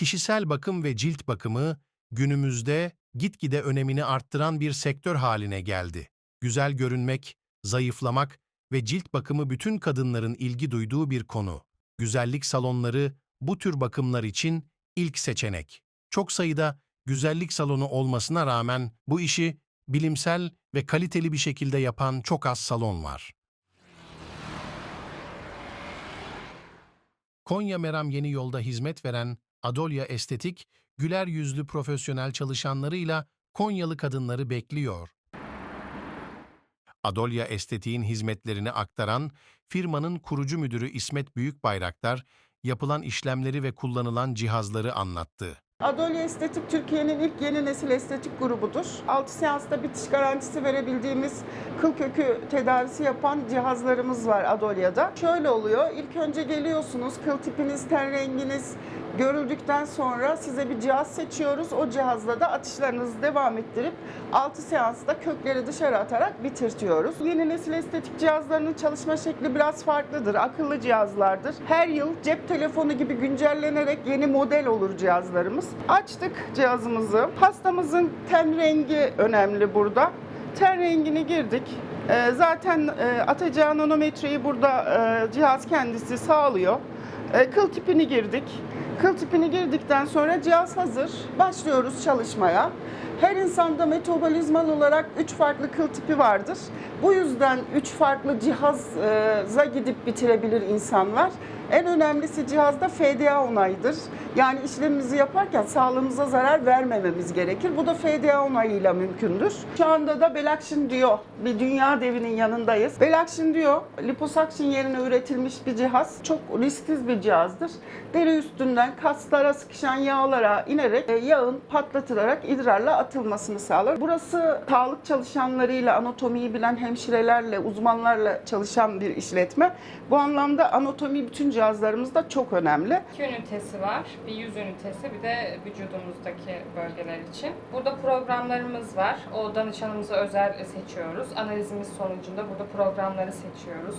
Kişisel bakım ve cilt bakımı günümüzde gitgide önemini arttıran bir sektör haline geldi. Güzel görünmek, zayıflamak ve cilt bakımı bütün kadınların ilgi duyduğu bir konu. Güzellik salonları bu tür bakımlar için ilk seçenek. Çok sayıda güzellik salonu olmasına rağmen bu işi bilimsel ve kaliteli bir şekilde yapan çok az salon var. Konya Meram Yeni Yolda hizmet veren Adolya Estetik, güler yüzlü profesyonel çalışanlarıyla Konyalı kadınları bekliyor. Adolya Estetik'in hizmetlerini aktaran firmanın kurucu müdürü İsmet Büyükbayraktar, yapılan işlemleri ve kullanılan cihazları anlattı. Adolya Estetik Türkiye'nin ilk yeni nesil estetik grubudur. 6 seansta bitiş garantisi verebildiğimiz kıl kökü tedavisi yapan cihazlarımız var Adolya'da. Şöyle oluyor, ilk önce geliyorsunuz, kıl tipiniz, ten renginiz görüldükten sonra size bir cihaz seçiyoruz. O cihazla da atışlarınızı devam ettirip 6 seansta kökleri dışarı atarak bitirtiyoruz. Yeni nesil estetik cihazlarının çalışma şekli biraz farklıdır. Akıllı cihazlardır. Her yıl cep telefonu gibi güncellenerek yeni model olur cihazlarımız. Açtık cihazımızı. Hastamızın ten rengi önemli burada. Ten rengini girdik. Ee, Zaten e, atacağı nanometreyi burada e, cihaz kendisi sağlıyor. E, Kıl tipini girdik. Kıl tipini girdikten sonra cihaz hazır. Başlıyoruz çalışmaya. Her insanda metabolizmal olarak 3 farklı kıl tipi vardır. Bu yüzden 3 farklı cihaza gidip bitirebilir insanlar. En önemlisi cihazda FDA onayıdır. Yani işlemimizi yaparken sağlığımıza zarar vermememiz gerekir. Bu da FDA onayıyla mümkündür. Şu anda da Belaction diyor. Bir dünya devinin yanındayız. Belaction diyor liposuction yerine üretilmiş bir cihaz. Çok risksiz bir cihazdır. Deri üstünden kaslara sıkışan yağlara inerek e, yağın patlatılarak idrarla atılmasını sağlar. Burası sağlık çalışanlarıyla, anatomiyi bilen hemşirelerle, uzmanlarla çalışan bir işletme. Bu anlamda anatomi bütün cihazlarımızda çok önemli. İki ünitesi var. Bir yüz ünitesi bir de vücudumuzdaki bölgeler için. Burada programlarımız var. O danışanımıza özel seçiyoruz. Analizimiz sonucunda burada programları seçiyoruz.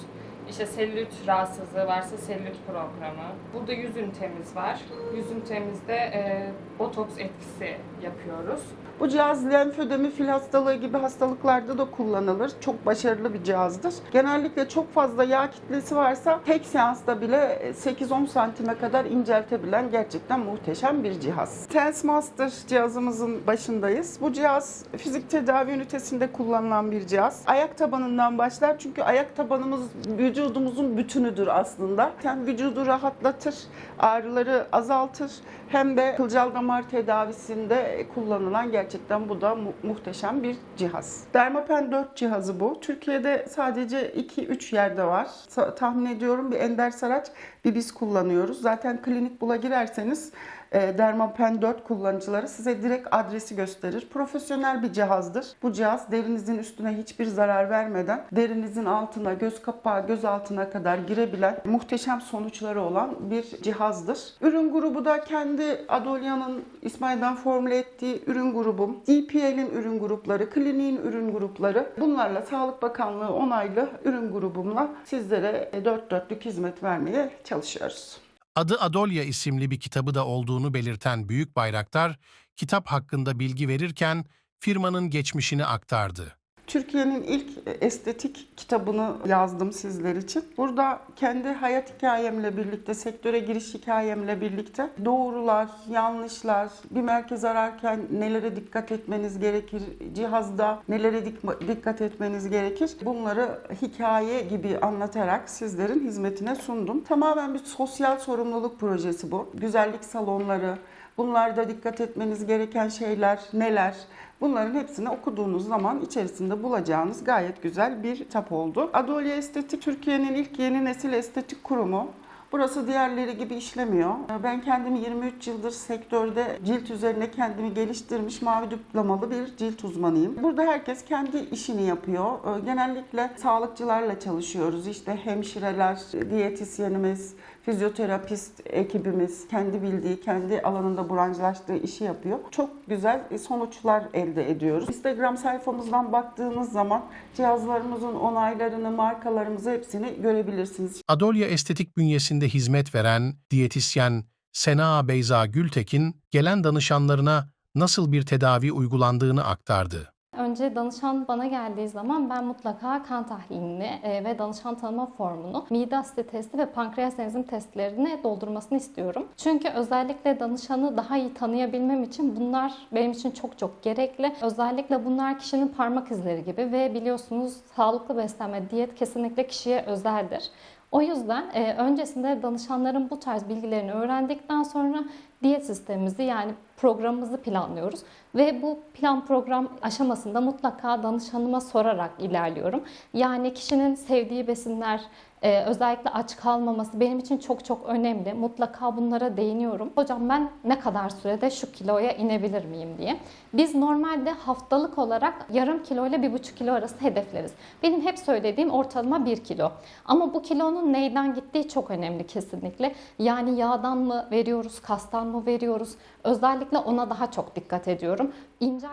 İşte selülit rahatsızlığı varsa selülit programı. Burada yüz ünitemiz var. Yüz ünitemizde e, botoks etkisi yapıyoruz. Bu cihaz lenfödemi, fil hastalığı gibi hastalıklarda da kullanılır. Çok başarılı bir cihazdır. Genellikle çok fazla yağ kitlesi varsa tek seansta bile 8-10 santime kadar inceltebilen gerçekten muhteşem bir cihaz. Tense Master cihazımızın başındayız. Bu cihaz fizik tedavi ünitesinde kullanılan bir cihaz. Ayak tabanından başlar çünkü ayak tabanımız vücudumuzun bütünüdür aslında. Hem vücudu rahatlatır, ağrıları azaltır hem de kılcal damar tedavisinde kullanılan gerçekten bu da mu- muhteşem bir cihaz. Dermapen 4 cihazı bu. Türkiye'de sadece 2-3 yerde var. Sa- tahmin ediyorum bir Ender Saraç bir biz kullanıyoruz. Zaten klinik bula girerseniz Dermapen 4 kullanıcıları size direkt adresi gösterir. Profesyonel bir cihazdır. Bu cihaz derinizin üstüne hiçbir zarar vermeden derinizin altına, göz kapağı, göz altına kadar girebilen muhteşem sonuçları olan bir cihazdır. Ürün grubu da kendi Adolya'nın İsmail ben formüle ettiği ürün grubum, DPL'in ürün grupları, kliniğin ürün grupları bunlarla Sağlık Bakanlığı onaylı ürün grubumla sizlere dört dörtlük hizmet vermeye çalışıyoruz. Adı Adolya isimli bir kitabı da olduğunu belirten Büyük Bayraktar, kitap hakkında bilgi verirken firmanın geçmişini aktardı. Türkiye'nin ilk estetik kitabını yazdım sizler için. Burada kendi hayat hikayemle birlikte, sektöre giriş hikayemle birlikte doğrular, yanlışlar, bir merkez ararken nelere dikkat etmeniz gerekir, cihazda nelere dik- dikkat etmeniz gerekir. Bunları hikaye gibi anlatarak sizlerin hizmetine sundum. Tamamen bir sosyal sorumluluk projesi bu. Güzellik salonları, bunlarda dikkat etmeniz gereken şeyler neler? Bunların hepsini okuduğunuz zaman içerisinde bulacağınız gayet güzel bir kitap oldu. Adolya Estetik Türkiye'nin ilk yeni nesil estetik kurumu. Burası diğerleri gibi işlemiyor. Ben kendimi 23 yıldır sektörde cilt üzerine kendimi geliştirmiş mavi diplomalı bir cilt uzmanıyım. Burada herkes kendi işini yapıyor. Genellikle sağlıkçılarla çalışıyoruz. İşte hemşireler, diyetisyenimiz, fizyoterapist ekibimiz kendi bildiği, kendi alanında branşlaştığı işi yapıyor. Çok güzel sonuçlar elde ediyoruz. Instagram sayfamızdan baktığınız zaman cihazlarımızın onaylarını, markalarımızı hepsini görebilirsiniz. Adolya Estetik bünyesinde hizmet veren diyetisyen Sena Beyza Gültekin, gelen danışanlarına nasıl bir tedavi uygulandığını aktardı. Önce danışan bana geldiği zaman ben mutlaka kan tahlilini e, ve danışan tanıma formunu, mide asidi testi ve pankreas enzim testlerini doldurmasını istiyorum. Çünkü özellikle danışanı daha iyi tanıyabilmem için bunlar benim için çok çok gerekli. Özellikle bunlar kişinin parmak izleri gibi ve biliyorsunuz sağlıklı beslenme, diyet kesinlikle kişiye özeldir. O yüzden e, öncesinde danışanların bu tarz bilgilerini öğrendikten sonra diyet sistemimizi yani programımızı planlıyoruz. Ve bu plan program aşamasında mutlaka danışanıma sorarak ilerliyorum. Yani kişinin sevdiği besinler, e, özellikle aç kalmaması benim için çok çok önemli. Mutlaka bunlara değiniyorum. Hocam ben ne kadar sürede şu kiloya inebilir miyim diye. Biz normalde haftalık olarak yarım kilo ile bir buçuk kilo arası hedefleriz. Benim hep söylediğim ortalama bir kilo. Ama bu kilonun neyden gittiği çok önemli kesinlikle. Yani yağdan mı veriyoruz, kastan mı veriyoruz? Özellikle ona daha çok dikkat ediyorum. İncel